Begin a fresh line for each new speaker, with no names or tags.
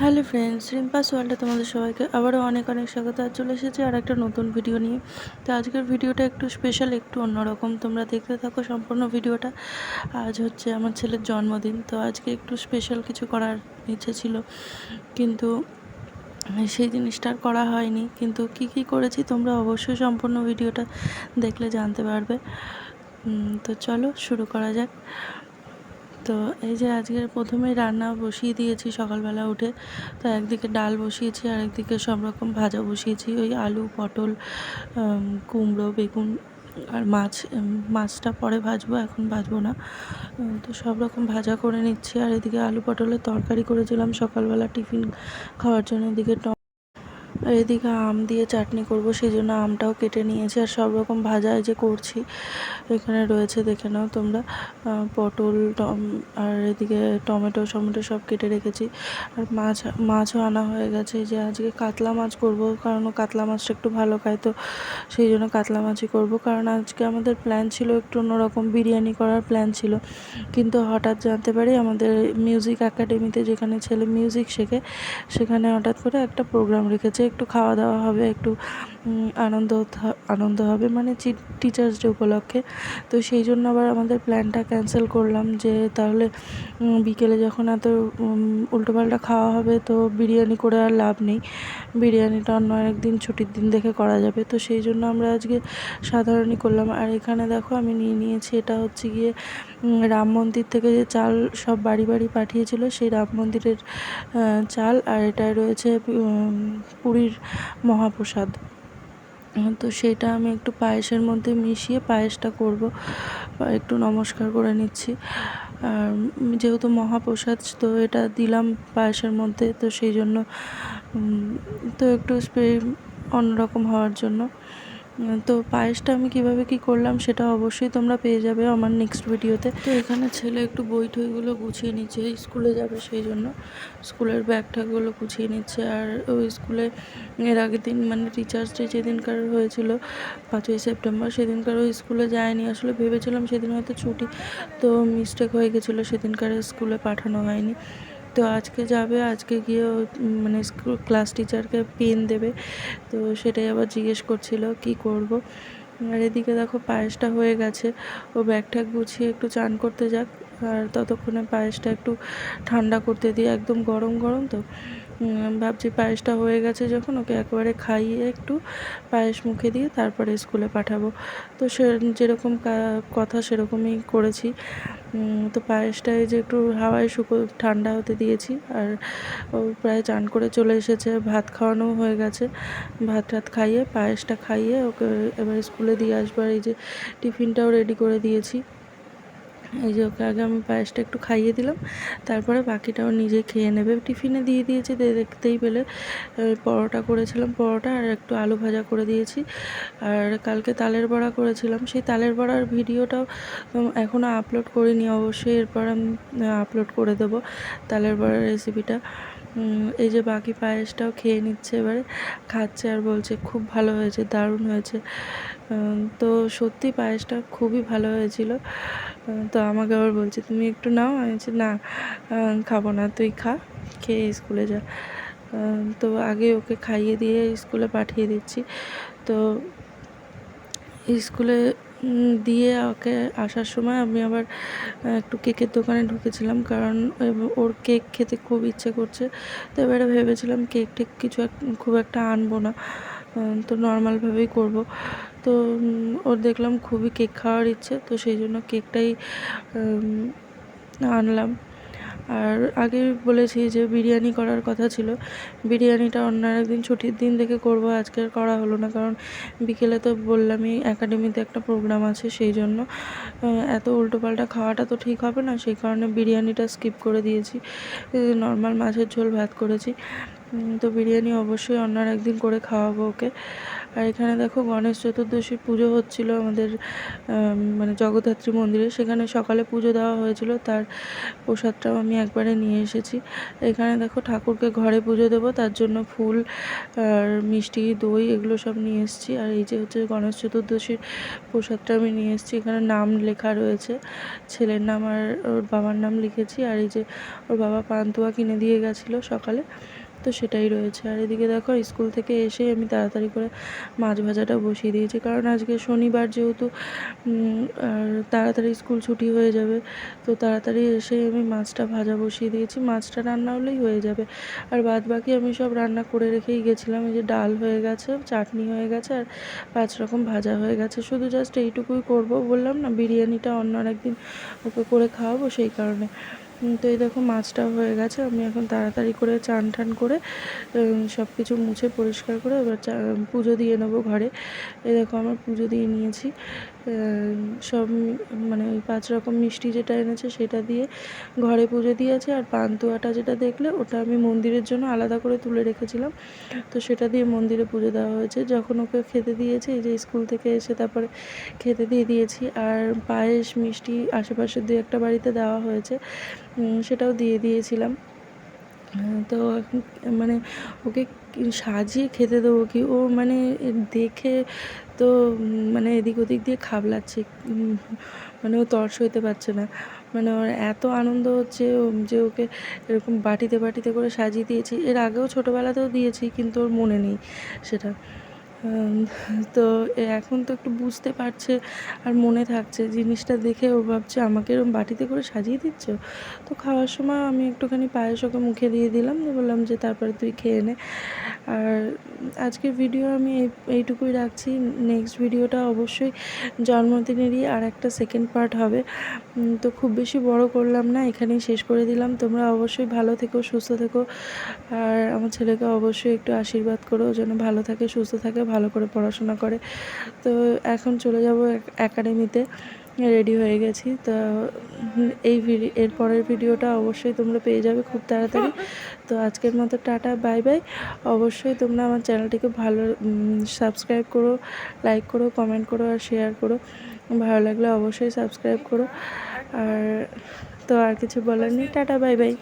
Hello friends রিম্পাস ওয়ার্ল্ডে তোমাদের সবাইকে আবারও অনেক অনেক স্বাগত। আজ চলে এসেছি আর একটা নতুন ভিডিও নিয়ে। তো আজকের ভিডিওটা একটু স্পেশাল একটু অন্যরকম। তোমরা দেখতে থাকো সম্পূর্ণ ভিডিওটা। আজ হচ্ছে আমার ছেলের জন্মদিন, তো আজকে একটু স্পেশাল কিছু করার ইচ্ছে ছিল। কিন্তু সেই জিনিসটা আর করা হয়নি। কিন্তু কি কি করেছি তোমরা অবশ্যই সম্পূর্ণ ভিডিওটা দেখলে জানতে পারবে। তো চলো শুরু করা যাক। তো এই যে আজকের প্রথমে রান্না বসিয়ে দিয়েছি সকালবেলা উঠে, তো একদিকে ডাল বসিয়েছি আর একদিকে সব রকম ভাজা বসিয়েছি, ওই আলু, পটল কুমড়ো, বেগুন আর মাছ। মাছটা পরে ভাজবো, এখন ভাজবো না। তো সব রকম ভাজা করে নিচ্ছি। আর এদিকে আলু, পটলের তরকারি করেছিলাম সকালবেলা টিফিন খাওয়ার জন্য। এদিকে আর এদিকে আম দিয়ে চাটনি করব, সেই জন্য আমটাও কেটে নিয়েছি আর সব রকম ভাজা যে করছি। এখানে রয়েছে, দেখে নাও তোমরা পটল, টম, আর এদিকে টমেটো টমেটো সব কেটে রেখেছি। আর মাছ, মাছও আনা হয়ে গেছে যে আজকে কাতলা মাছ করব, কারণ কাতলা মাছটা একটু ভালো খায়, তো সেই জন্য কাতলা মাছই করব। কারণ আজকে আমাদের প্ল্যান ছিল একটু অন্যরকম বিরিয়ানি করার প্ল্যান ছিল, কিন্তু হঠাৎ জানতে পারি আমাদের মিউজিক একাডেমিতে যেখানে ছেলে মিউজিক শেখে, সেখানে হঠাৎ করে একটা প্রোগ্রাম রেখেছে একটু খাওয়া দাওয়া হবে একটু আনন্দ আনন্দ হবে মানে টিচার্স ডে উপলক্ষে। তো সেই জন্য আবার আমাদের প্ল্যানটা ক্যান্সেল করলাম যে তাহলে বিকেলে যখন এত উল্টোপাল্টা খাওয়া হবে তো বিরিয়ানি করে আর লাভ নেই। বিরিয়ানিটা অন্য একদিন ছুটির দিন দেখে করা যাবে। তো সেই জন্য আমরা আজকে সাধারণই করলাম। আর এখানে দেখো আমি নিয়ে নিয়েছি এটা হচ্ছে গিয়ে রাম মন্দির থেকে যে চাল সব বাড়ি বাড়ি পাঠিয়েছিল সেই রাম মন্দিরের চাল। আর এটায় রয়েছে উম, পুরীর মহাপ্রসাদ। তো সেটা আমি একটু পায়েসের মধ্যে মিশিয়ে পায়েসটা করব। একটু নমস্কার করে নিচ্ছি। আর যেহেতু মহাপ্রসাদ, তো এটা দিলাম পায়েসের মধ্যে, তো সেই জন্য তো একটু স্প্রে অন্যরকম হওয়ার জন্য। তো পায়েসটা আমি কীভাবে কি করলাম সেটা অবশ্যই তোমরা পেয়ে যাবে আমার নেক্সট ভিডিওতে তো এখানে ছেলে একটু বই টইগুলো গুছিয়ে নিচ্ছে স্কুলে যাবে সেই জন্য। স্কুলের ব্যাগ ট্যাগগুলো গুছিয়ে নিচ্ছে আর ওই স্কুলে এর আগের দিন মানে টিচার্স ডে যেদিনকার হয়েছিল, পাঁচই সেপ্টেম্বর, সেদিনকার ওই স্কুলে যায়নি। আসলে ভেবেছিলাম সেদিন হয়তো ছুটি, তো মিস্টেক হয়ে গেছিল, সেদিনকার স্কুলে পাঠানো হয়নি। তো আজকে যাবে, আজকে গিয়ে মানে ক্লাস টিচারকে পেন দেবে। তো সেটাই আবার জিজ্ঞেস করছিল, কি করব? আর এদিকে দেখো পায়েসটা হয়ে গেছে। ও ব্যাগটা গুছিয়ে একটু চান করতে যাক। আর ততক্ষণে পায়েসটা একটু ঠান্ডা করতে দিই। একদম গরম গরম তো। ভাবছি পায়েসটা হয়ে গেছে যখন, ওকে একবারে খাইয়ে একটু পায়েস মুখে দিয়ে তারপরে স্কুলে পাঠাবো। তো সে যেরকম কথা সেরকমই করেছি। তো পায়েসটা এই যে একটু হাওয়ায় শুকো, ঠান্ডা হতে দিয়েছি। আর ও প্রায় চান করে চলে এসেছে, ভাত খাওয়ানো হয়ে গেছে। ভাত টাত খাইয়ে, পায়েসটা খাইয়ে ওকে এবার স্কুলে দিয়ে আসবার, এই যে টিফিনটাও রেডি করে দিয়েছি। এই যে ওকে আগে আমি পায়েসটা একটু খাইয়ে দিলাম, তারপরে বাকিটাও নিজে খেয়ে নেবে। টিফিনে দিয়ে দিয়েছি দেখতেই পেলে। পরোটা করেছিলাম পরোটা আর একটু আলু ভাজা করে দিয়েছি। আর কালকে তালের বড়া করেছিলাম। সেই তালের বড়ার ভিডিওটাও এখনও আপলোড করিনি। অবশ্যই এরপর আমি আপলোড করে দেবো তালের বড়ার রেসিপিটা। এই যে বাকি পায়েসটাও খেয়ে নিচ্ছে এবারে। খাচ্ছে আর বলছে, খুব ভালো হয়েছে, দারুণ হয়েছে। তো সত্যি পায়েসটা খুবই ভালো হয়েছিল। তো আমাকে আবার বলছে, তুমি একটু নাও। আমি বলছি, না খাব না, তুই খা, খেয়ে স্কুলে যা। তো আগে ওকে খাইয়ে দিয়ে স্কুলে পাঠিয়ে দিচ্ছি। তো স্কুলে দিয়ে ওকে আসার সময় আমি আবার একটু কেকের দোকানে ঢুকেছিলাম, কারণ ওর কেক খেতে খুব ইচ্ছে করছে। তো এবারে ভেবেছিলাম কেক টেক কিছু খুব একটা আনব না। তো নর্মালভাবেই করব। তো ওর দেখলাম খুবই কেক খাওয়ার ইচ্ছে, তো সেই জন্য কেকটাই আনলাম। আর আগে বলেছি যে বিরিয়ানি করার কথা ছিল, বিরিয়ানিটা অন্য একদিন ছুটির দিন দেখে করব, আজকে করা হলো না, কারণ বিকেলে তো বললামই একাডেমিতে একটা প্রোগ্রাম আছে, সেই জন্য এত উল্টোপাল্টা খাওয়াটা তো ঠিক হবে না, সেই কারণে বিরিয়ানিটা স্কিপ করে দিয়েছি। নর্মাল মাছের ঝোল ভাত করেছি। তো বিরিয়ানি অবশ্যই অন্য আর একদিন করে খাওয়াবো ওকে। আর এখানে দেখো গণেশ চতুর্দশীর পুজো হচ্ছিল আমাদের মানে জগদ্ধাত্রী মন্দিরে। সেখানে সকালে পুজো দেওয়া হয়েছিল, তার প্রসাদটাও আমি একবারে নিয়ে এসেছি। এখানে দেখো ঠাকুরকে ঘরে পুজো দেবো, তার জন্য ফুল আর মিষ্টি, দই এগুলো সব নিয়ে এসেছি। আর এই যে হচ্ছে গণেশ চতুর্দশীর প্রসাদটা আমি নিয়ে এসেছি, এখানে নাম লেখা রয়েছে। ছেলের নাম আর ওর বাবার নাম লিখেছি। আর এই যে ওর বাবা পান্তুয়া কিনে দিয়ে গেছিল সকালে। তো সেটাই রয়েছে। আর এদিকে দেখো, স্কুল থেকে এসেই আমি তাড়াতাড়ি করে মাছ ভাজাটা বসিয়ে দিয়েছি। কারণ আজকে শনিবার যেহেতু তাড়াতাড়ি স্কুল ছুটি হয়ে যাবে, তো তাড়াতাড়ি এসে আমি মাছটা ভাজা বসিয়ে দিয়েছি। মাছটা রান্না হলেই হয়ে যাবে। আর বাদ বাকি আমি সব রান্না করে রেখেই গেছিলাম। এই যে ডাল হয়ে গেছে, চাটনি হয়ে গেছে, আর পাঁচ রকম ভাজা হয়ে গেছে। শুধু জাস্ট এইটুকুই করব বললাম না, বিরিয়ানিটা অন্য আর একদিন ওকে করে খাওয়াবো সেই কারণে। তো এই দেখো, মাছটা হয়ে গেছে। আমি এখন তাড়াতাড়ি করে চান টান করে সব কিছু মুছে পরিষ্কার করে এবার পুজো দিয়ে নেব ঘরে। এই দেখো, আমার পুজো দিয়ে নিয়েছি। সব মানে ওই পাঁচ রকম মিষ্টি যেটা এনেছে সেটা দিয়ে ঘরে পুজো দিয়েছে আর পান্তুয়াটা যেটা দেখলে ওটা আমি মন্দিরের জন্য আলাদা করে তুলে রেখেছিলাম। তো সেটা দিয়ে মন্দিরে পুজো দেওয়া হয়েছে। যখন ওকে খেতে দিয়েছে, এই যে স্কুল থেকে এসে তারপরে খেতে দিয়ে দিয়েছি। আর পায়েস, মিষ্টি আশেপাশের দু একটা বাড়িতে দেওয়া হয়েছে সেটাও দিয়ে দিয়েছিলাম। তো মানে ওকে সাজিয়ে খেতে দেবো কি? ও মানে দেখে তো মানে এদিক ওদিক দিয়ে খাবলাচ্ছে। মানে ও তর্স হইতে পারছে না। মানে ওর এত আনন্দ হচ্ছে যে ওকে এরকম বাটিতে বাটিতে করে সাজিয়ে দিয়েছি। এর আগেও ছোটোবেলাতেও দিয়েছি, কিন্তু ওর মনে নেই সেটা। তো এখন তো একটু বুঝতে পারছে আর মনে থাকছে, জিনিসটা দেখে ও ভাবছে আমাকে এরকম বাটিতে করে সাজিয়ে দিচ্ছ? তো খাওয়ার সময় আমি একটুখানি পায়েস ওকে মুখে দিয়ে দিলাম, দিয়ে বললাম যে তারপরে তুই খেয়ে নে। আর আজকের ভিডিও আমি এই- এইটুকুই রাখছি। নেক্সট ভিডিওটা অবশ্যই জন্মদিনেরই আর একটা সেকেন্ড পার্ট হবে। তো খুব বেশি বড় করলাম না, এখানেই শেষ করে দিলাম। তোমরা অবশ্যই ভালো থেকো, সুস্থ থেকো। আর আমার ছেলেকে অবশ্যই একটু আশীর্বাদ করো যেন ভালো থাকে, সুস্থ থাকে ভালো করে পড়াশোনা করে। তো এখন চলে যাব একাডেমিতে রেডি হয়ে গেছি। তো এই ভিডিও এর পরের ভিডিওটা অবশ্যই তোমরা পেয়ে যাবে খুব তাড়াতাড়ি। তো আজকের মতো টাটা বাই বাই অবশ্যই তোমরা আমার চ্যানেলটিকে ভালো সাবস্ক্রাইব করো লাইক করো কমেন্ট করো আর শেয়ার করো। ভালো লাগলে অবশ্যই সাবস্ক্রাইব করো। আর তো আর কিছু বলার নেই। Tata bye bye